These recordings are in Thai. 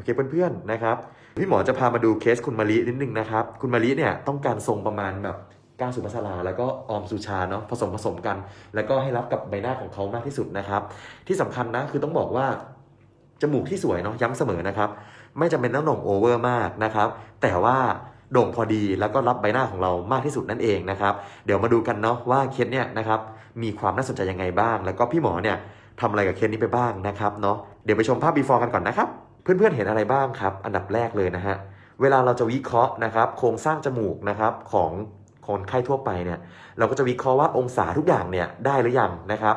อเคเพื่อนๆนะครับพี่หมอจะพามาดูเคสคุณมารินิดนึงนะครับ คุณมาริเนี่ยต้องการทรงประมาณแบบก้าวสุภาษาราแล้วก็ออมสุชาเนาะผสมผสมกัน แล้วก็ให้รับกับใบหน้าของเขามากที่สุดนะครับ ที่สำคัญนะคือต้องบอกว่าจมูกที่สวยเนาะย้ำเสมอนะครับ ไม่จำเป็นต้องโด่งโอเวอร์มากนะครับ แต่ว่าโด่งพอดีแล้วก็รับใบหน้าของเรามากที่สุดนั่นเองนะครับ เดี๋ยวมาดูกันเนาะว่าเคสเนี่ยนะครับมีความน่าสนใจยังไงบ้าง แล้วก็พี่หมอเนี่ยทำอะไรกับเคสนี้ไปบ้างนะครับเนาะเดี๋ยวไปชมภาพ before กันก่อนนะครับ เพื่อนๆเห็นอะไรบ้างครับ อันดับแรกเลยนะฮะเวลาเราจะวิเคราะห์นะครับ โครงสร้างจมูกนะครับของคนไข้ทั่วไปเนี่ย เราก็จะวิเคราะห์ว่าองศาทุกอย่างเนี่ยได้หรือยังนะครับ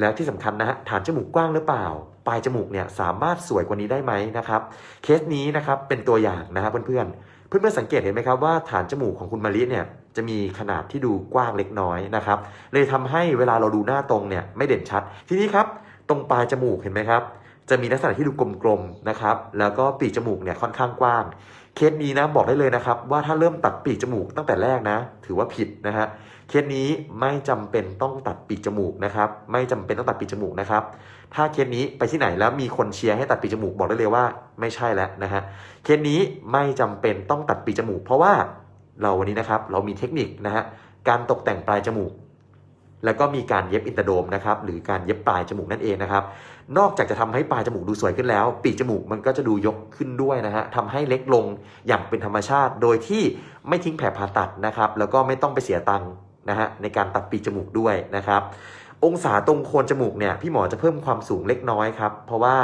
แล้วที่สำคัญนะฮะฐานจมูกกว้างหรือเปล่า ปลายจมูกเนี่ยสามารถสวยกว่านี้ได้ไหมนะครับ เคสนี้นะครับเป็นตัวอย่างนะครับเพื่อนๆเพื่อนๆสังเกตเห็นไหมครับว่าฐานจมูกของคุณมาริเนี่ยจะมีขนาดที่ดูกว้างเล็กน้อยนะครับ เลยทำให้เวลาเราดูหน้าตรงเนี่ยไม่เด่นชัด ทีนี้ครับ ตรงปลายจมูกเห็นไหมครับ จะมีลักษณะที่ดูกลมๆนะครับ แล้วก็ปีกจมูกเนี่ยค่อนข้างกว้าง เคสนี้นะบอกได้เลยนะครับ ว่าถ้าเริ่มตัดปีกจมูกตั้งแต่แรกนะ ถือว่าผิดนะฮะเคสนี้ไม่จำเป็นต้องตัดปีกจมูกนะครับ ไม่จำเป็นต้องตัดปีกจมูกนะครับ ถ้าเคสนี้ไปที่ไหนแล้วมีคนเชียร์ให้ตัดปีกจมูกบอกได้เลยว่าไม่ใช่แล้วนะฮะเคสนี้ไม่จำเป็นต้องตัดปีกจมูก เพราะว่าเราวันนี้นะครับเรามีเทคนิคนะฮะการตกแต่งปลายจมูก แล้วก็มีการเย็บอินเตอร์โดมนะครับหรือการเย็บปลายจมูกนั่นเองนะครับ นอกจากจะทำให้ปลายจมูกดูสวยขึ้นแล้ว ปีกจมูกมันก็จะดูยกขึ้นด้วยนะฮะทำให้เล็กลงอย่างเป็นธรรมชาติ โดยที่ไม่ทิ้งแผลผ่าตัดนะครับแล้วก็ไม่ต้องไปเสียตังค์นะฮะในการตัดปีกจมูกด้วยนะครับ องศาตรงโคนจมูกเนี่ยพี่หมอจะเพิ่มความสูงเล็กน้อยครับเพราะว่า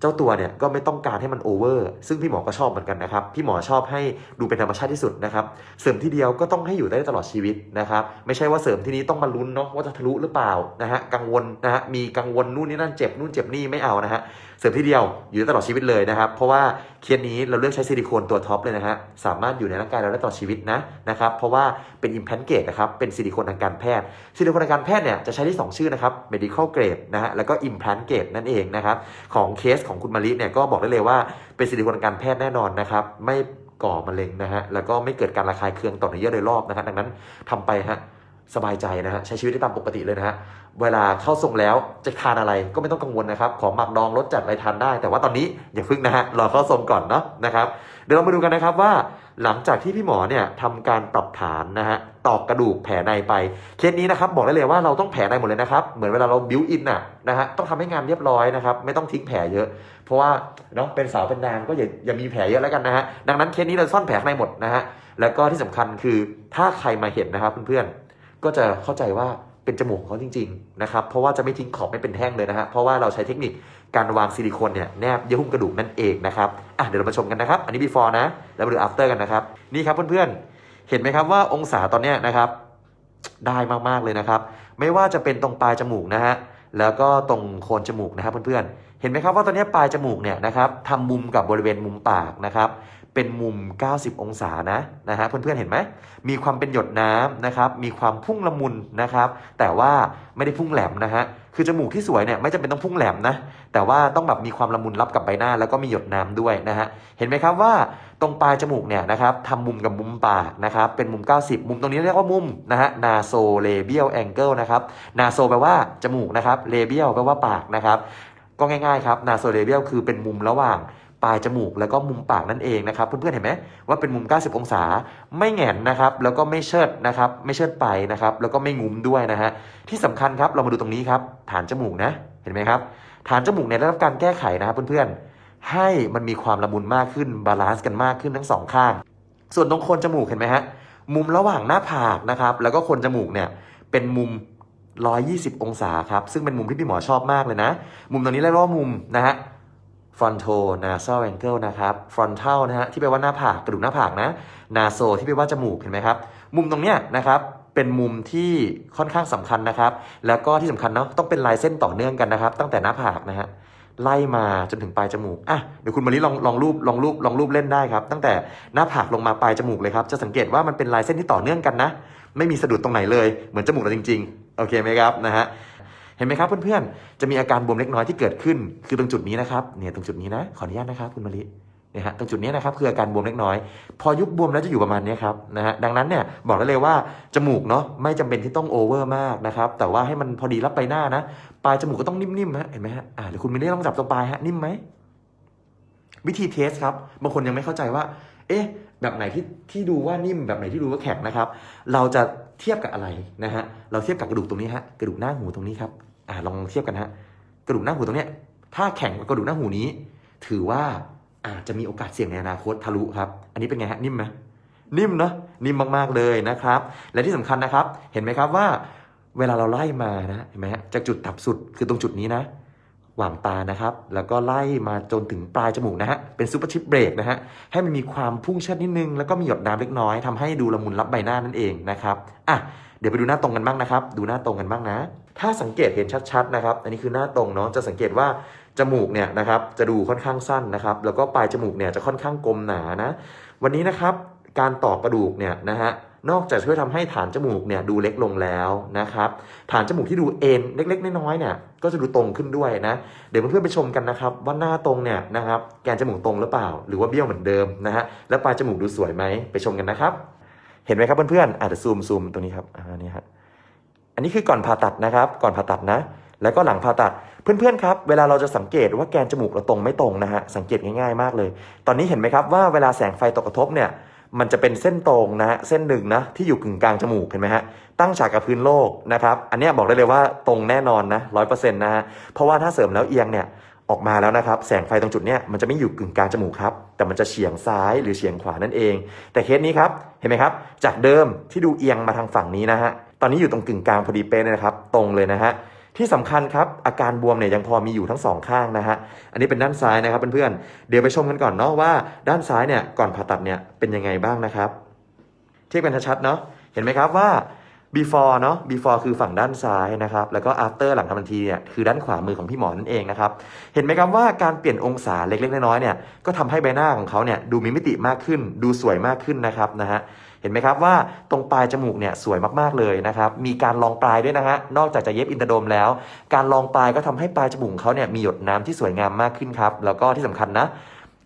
เจ้าตัวเนี่ยก็ไม่ต้องการให้มันโอเวอร์ซึ่งพี่หมอก็ชอบเหมือนกันนะครับ พี่หมอชอบให้ดูเป็นธรรมชาติที่สุดนะครับ เสริมที่เดียวก็ต้องให้อยู่ได้ตลอดชีวิตนะครับ ไม่ใช่ว่าเสริมที่นี้ต้องมาลุ้นเนาะว่าจะทะลุหรือเปล่านะฮะกังวลนะฮะมีกังวลนู่นนี่นั่นเจ็บนู่นเจ็บนี่ไม่เอานะฮะ เสริมที่เดียวอยู่ตลอดชีวิตเลยนะครับ เพราะว่าเคสนี้เราเลือกใช้ซิลิโคนตัวท็อปเลยนะฮะสามารถอยู่ในร่างกายเราได้ตลอดชีวิตนะนะครับเพราะว่าเป็นอิมแพนเกตนะครับเป็นซิลิโคนทางการแพทย์ซิลิโคนทางการแพทย์เนี่ยจะใช้ที่2ชื่อนะครับ medical grade นะฮะแล้วก็ implant grade นั่นเองนะครับของเคสของคุณมาริเนี่ยก็บอกได้เลยว่าเป็นซิลิโคนทางการแพทย์แน่นอนนะครับไม่ก่อมะเร็งนะฮะแล้วก็ไม่เกิดการระคายเคืองต่อเนื้อเยื่อโดยรอบนะฮะดังนั้นทำไปฮะ สบายใจนะฮะใช้ชีวิตได้ตามปกติเลยนะฮะเวลาเข้าทรงแล้วจะทานอะไรก็ไม่ต้องกังวลนะครับ ของหมักดองรสจัดอะไรทานได้ แต่ว่าตอนนี้อย่าพึ่งนะฮะรอเข้าทรงก่อนเนาะนะครับ เดี๋ยวเรามาดูกันนะครับว่าหลังจากที่พี่หมอเนี่ยทำการปรับฐานนะฮะตอกกระดูกแผลในไป เคสนี้นะครับบอกได้เลยว่าเราต้องแผลในหมดเลยนะครับ เหมือนเวลาเราบิวอินน่ะนะฮะต้องทำให้งานเรียบร้อยนะครับ ไม่ต้องทิ้งแผลเยอะ เพราะว่าเนาะเป็นสาวเป็นนางก็อย่าอย่ามีแผลเยอะแล้วกันนะฮะดังนั้นเคสนี้เราซ่อนแผลในหมดนะฮะแล้วก็ที่สำคัญคือถ้าใครมาเห็นนะครับเพื่อนๆ ก็จะเข้าใจว่าเป็นจมูกของเขาจริงๆนะครับเพราะว่าจะไม่ทิ้งขอบไม่เป็นแท่งเลยนะฮะเพราะว่าเราใช้เทคนิคการวางซิลิโคนเนี่ยแนบเยื่อหุ้มกระดูกนั่นเองนะครับอะเดี๋ยวเรามาชมกันนะครับ อันนี้ before นะ แล้วมาดู after กันนะครับ นี่ครับเพื่อนๆ เห็นไหมครับว่าองศาตอนเนี้ยนะครับ ได้มากๆเลยนะครับ ไม่ว่าจะเป็นตรงปลายจมูกนะฮะแล้วก็ตรงโคนจมูกนะครับเพื่อนๆ เห็นไหมครับว่าตอนนี้ปลายจมูกเนี่ยนะครับทำมุมกับบริเวณมุมปากนะครับ เป็นมุม 90 องศานะนะฮะเพื่อนๆเห็นไหมมีความเป็นหยดน้ำนะครับมีความพุ่งละมุนนะครับ แต่ว่าไม่ได้พุ่งแหลมนะฮะคือจมูกที่สวยเนี่ยไม่จำเป็นต้องพุ่งแหลมนะแต่ว่าต้องแบบมีความละมุนรับกับใบหน้า แล้วก็มีหยดน้ำด้วยนะฮะเห็นไหมครับว่าตรงปลายจมูกเนี่ยนะครับทำมุมกับมุมปากนะครับเป็นมุม 90 มุมตรงนี้เรียกว่ามุมนะฮะ naso labial angle นะครับ naso แปลว่าจมูกนะครับ labial แปลว่าปากนะครับก็ง่ายๆครับ naso labial คือเป็นมุมระหว่าง ปลายจมูกแล้วก็มุมปากนั่นเองนะครับเพื่อนๆเห็นไหมว่าเป็นมุม 90 องศาไม่แหงนนะครับแล้วก็ไม่เชิดนะครับไม่เชิดไปนะครับแล้วก็ไม่งุ้มด้วยนะฮะที่สำคัญครับเรามาดูตรงนี้ครับฐานจมูกนะเห็นไหมครับฐานจมูกเนี่ยได้รับการแก้ไขนะครับเพื่อนๆให้มันมีความละมุนมากขึ้นบาลานซ์กันมากขึ้นทั้งสองข้าง ส่วนตรงโคนจมูกเห็นไหมฮะมุมระหว่างหน้าผากนะครับแล้วก็โคนจมูกเนี่ยเป็นมุม120 องศาครับ ซึ่งเป็นมุมที่พี่หมอชอบมากเลยนะ มุมตรงนี้เรียกว่ามุมนะฮะ frontal nasal angle นะครับ frontal นะฮะที่แปลว่าหน้าผากกระดูกหน้าผากนะ naso ที่แปลว่าจมูกเห็นไหมครับ มุมตรงเนี้ยนะครับเป็นมุมที่ค่อนข้างสำคัญนะครับ แล้วก็ที่สำคัญเนาะต้องเป็นลายเส้นต่อเนื่องกันนะครับ ตั้งแต่หน้าผากนะฮะไล่มาจนถึงปลายจมูกอะเดี๋ยวคุณมาลิลองลองรูปลองรูปลองรูปเล่นได้ครับ ตั้งแต่หน้าผากลงมาปลายจมูกเลยครับ จะสังเกตว่ามันเป็นลายเส้นที่ต่อเนื่องกันนะ ไม่มีสะดุดตรงไหนเลย เหมือนจมูกเราจริง ๆ โอเคไหมครับนะฮะ เห็นไหมครับเพื่อนๆ จะมีอาการบวมเล็กน้อยที่เกิดขึ้น คือตรงจุดนี้นะครับ เนี่ยตรงจุดนี้นะ ขออนุญาตนะครับคุณมะลินี่ยฮะตรงจุดนี้นะครับคืออาการบวมเล็กน้อย พอยุบบวมแล้วจะอยู่ประมาณนี้ครับนะฮะดังนั้นเนี่ยบอกได้เลยว่าจมูกเนาะไม่จำเป็นที่ต้องโอเวอร์มากนะครับแต่ว่าให้มันพอดีรับไปหน้านะปลายจมูกก็ต้องนิ่มๆฮะเห็นไหมฮะอ่าเดี๋ยวคุณมะลิลองจับตรงปลายฮะนิ่มไหมวิธีเทสครับบางคนยังไม่เข้าใจว่า เอ๊ะ แบบไหนที่ที่ดูว่านิ่มแบบไหนที่ดูว่าแข็งนะครับ เราจะเทียบกับอะไรนะฮะเราเทียบกับกระดูกตรงนี้ฮะกระดูกหน้าหูตรงนี้ครับ อ่าลองเทียบกันฮะกระดูกหน้าหูตรงเนี้ยถ้าแข็งกว่ากระดูกหน้าหูนี้ ถือว่าอาจจะมีโอกาสเสี่ยงในอนาคตทะลุครับ อันนี้เป็นไงฮะนิ่มไหมนิ่มเนาะนิ่มมากๆเลยนะครับ และที่สำคัญนะครับ เห็นไหมครับว่า เวลาเราไล่มานะเห็นไหมฮะจากจุดต่ำสุดคือตรงจุดนี้นะหว่างตานะครับ แล้วก็ไล่มาจนถึงปลายจมูกนะฮะ เป็นซูเปอร์ชิปเบรกนะฮะ ให้มันมีความพุ่งเชิดนิดนึง แล้วก็มีหยดน้ำเล็กน้อยทำให้ดูละมุนรับใบหน้านั่นเองนะครับ อะ เดี๋ยวไปดูหน้าตรงกันบ้างนะครับ ดูหน้าตรงกันบ้างนะ ถ้าสังเกตเห็นชัดๆนะครับ อันนี้คือหน้าตรงเนาะ จะสังเกตว่าจมูกเนี่ยนะครับจะดูค่อนข้างสั้นนะครับ แล้วก็ปลายจมูกเนี่ยจะค่อนข้างกลมหนานะ วันนี้นะครับการต่อกระดูกเนี่ยนะฮะนอกจากช่วยทำให้ฐานจมูกเนี่ยดูเล็กลงแล้วนะครับฐานจมูกที่ดูเอ็นเล็กๆน้อยๆเนี่ยก็จะดูตรงขึ้นด้วยนะ เดี๋ยวเพื่อนๆไปชมกันนะครับ ว่าหน้าตรงเนี่ยนะครับแกนจมูกตรงหรือเปล่า หรือว่าเบี้ยวเหมือนเดิมนะฮะแล้วปลายจมูกดูสวยไหมไปชมกันนะครับ เห็นไหมครับเพื่อนๆอาจจะซูมซูมตรงนี้ครับอ่านี่ฮะ นนี้คือก่อนผ่าตัดนะครับ ก่อนผ่าตัดนะ แล้วก็หลังผ่าตัด เพื่อนๆครับ เวลาเราจะสังเกตว่าแกนจมูกเราตรงไม่ตรงนะฮะ สังเกตง่ายๆมากเลย ตอนนี้เห็นไหมครับว่าเวลาแสงไฟตกกระทบเนี่ย มันจะเป็นเส้นตรงนะฮะ เส้นหนึ่งนะที่อยู่กึ่งกลางจมูกเห็นไหมฮะ ตั้งฉากกับพื้นโลกนะครับ อันนี้บอกได้เลยว่าตรงแน่นอนนะร้อยเปอร์เซ็นต์นะฮะ เพราะว่าถ้าเสริมแล้วเอียงเนี่ยออกมาแล้วนะครับ แสงไฟตรงจุดเนี้ยมันจะไม่อยู่กึ่งกลางจมูกครับ แต่มันจะเฉียงซ้ายหรือเฉียงขวานั่นเอง แต่เคสนี้ครับ เห็นไหมครับ จากเดิมที่ดูเอียงมาทางฝั่งนี้นะฮะ ตอนนี้อยู่ตรงกึ่งกลางพอดีเป๊ะนะครับ ตรงเลยนะฮะที่สำคัญครับ อาการบวมเนี่ยยังพอมีอยู่ทั้งสองข้างนะฮะอันนี้เป็นด้านซ้ายนะครับเพื่อนๆเดี๋ยวไปชมกันก่อนเนาะว่าด้านซ้ายเนี่ยก่อนผ่าตัดเนี่ยเป็นยังไงบ้างนะครับเทียบกันชัดๆเนาะเห็นไหมครับว่า before เนาะ before คือฝั่งด้านซ้ายนะครับ แล้วก็ after หลังทำทันทีเนี่ยคือด้านขวามือของพี่หมอนั่นเองนะครับ เห็นไหมครับว่าการเปลี่ยนองศาเล็กๆน้อยๆเนี่ย ก็ทำให้ใบหน้าของเขาเนี่ยดูมีมิติมากขึ้น ดูสวยมากขึ้นนะครับนะฮะ เห็นไหมครับว่าตรงปลายจมูกเนี่ยสวยมากๆเลยนะครับ มีการรองปลายด้วยนะฮะ นอกจากจะเย็บอินเตอร์โดมแล้ว การรองปลายก็ทำให้ปลายจมูกเขาเนี่ยมีหยดน้ำที่สวยงามมากขึ้นครับ แล้วก็ที่สำคัญนะ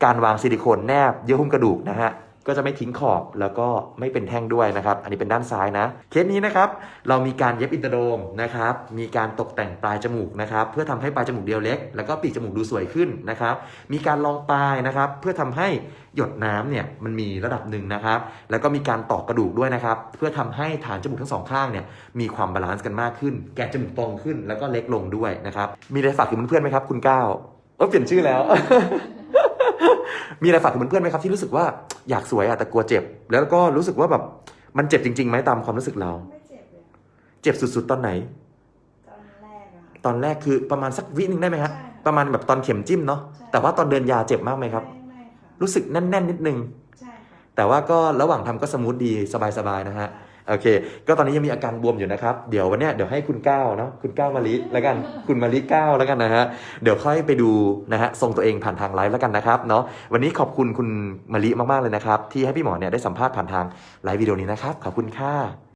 การวางซิลิโคนแนบเยื่อหุ้มกระดูกนะฮะ ก็จะไม่ทิ้งขอบแล้วก็ไม่เป็นแท่งด้วยนะครับ อันนี้เป็นด้านซ้ายนะ เคสนี้นะครับ เรามีการเย็บอินเตอร์โดมนะครับ มีการตกแต่งปลายจมูกนะครับ เพื่อทำให้ปลายจมูกเดียวเล็ก แล้วก็ปีกจมูกดูสวยขึ้นนะครับ มีการรองปลายนะครับ เพื่อทำให้หยดน้ำเนี่ยมันมีระดับหนึ่งนะครับ แล้วก็มีการตอกกระดูกด้วยนะครับ เพื่อทำให้ฐานจมูกทั้งสองข้างเนี่ยมีความบาลานซ์กันมากขึ้น แกนจมูกตรงขึ้น แล้วก็เล็กลงด้วยนะครับ มีอะไรฝากถึงเพื่อนๆไหมครับ คุณก้าวเออเปลี่ยนชื่อแล้ว มีอะไรฝากถึงเพื่อนๆไหมครับที่รู้สึกว่าอยากสวยอะแต่กลัวเจ็บ แล้วก็รู้สึกว่าแบบมันเจ็บจริงๆไหมตามความรู้สึกเรา ไม่เจ็บเลยค่ะเจ็บสุดๆ ตอนไหน ตอนแรกอะค่ะตอนแรกคือประมาณสักวิหนึ่งได้ไหมครับใช่ค่ะประมาณแบบตอนเข็มจิ้มเนาะใช่ แต่ว่าตอนเดินยาเจ็บมากไหมครับ ไม่ไม่ค่ะรู้สึกแน่นๆนิดนึง ใช่ค่ะแต่ว่าก็ระหว่างทำก็สมูทดีสบายๆนะฮะ โอเค ก็ตอนนี้ยังมีอาการบวมอยู่นะครับ เดี๋ยววันเนี้ยเดี๋ยวให้คุณก้าวเนาะคุณก้าวมาลิแล้วกันคุณมาลิก้าวแล้วกันนะฮะเดี๋ยวค่อยไปดูนะฮะทรงตัวเองผ่านทางไลฟ์แล้วกันนะครับเนาะวันนี้ขอบคุณคุณมาลิมากๆเลยนะครับ ที่ให้พี่หมอเนี่ยได้สัมภาษณ์ผ่านทางไลฟ์วิดีโอนี้นะครับขอบคุณค่ะ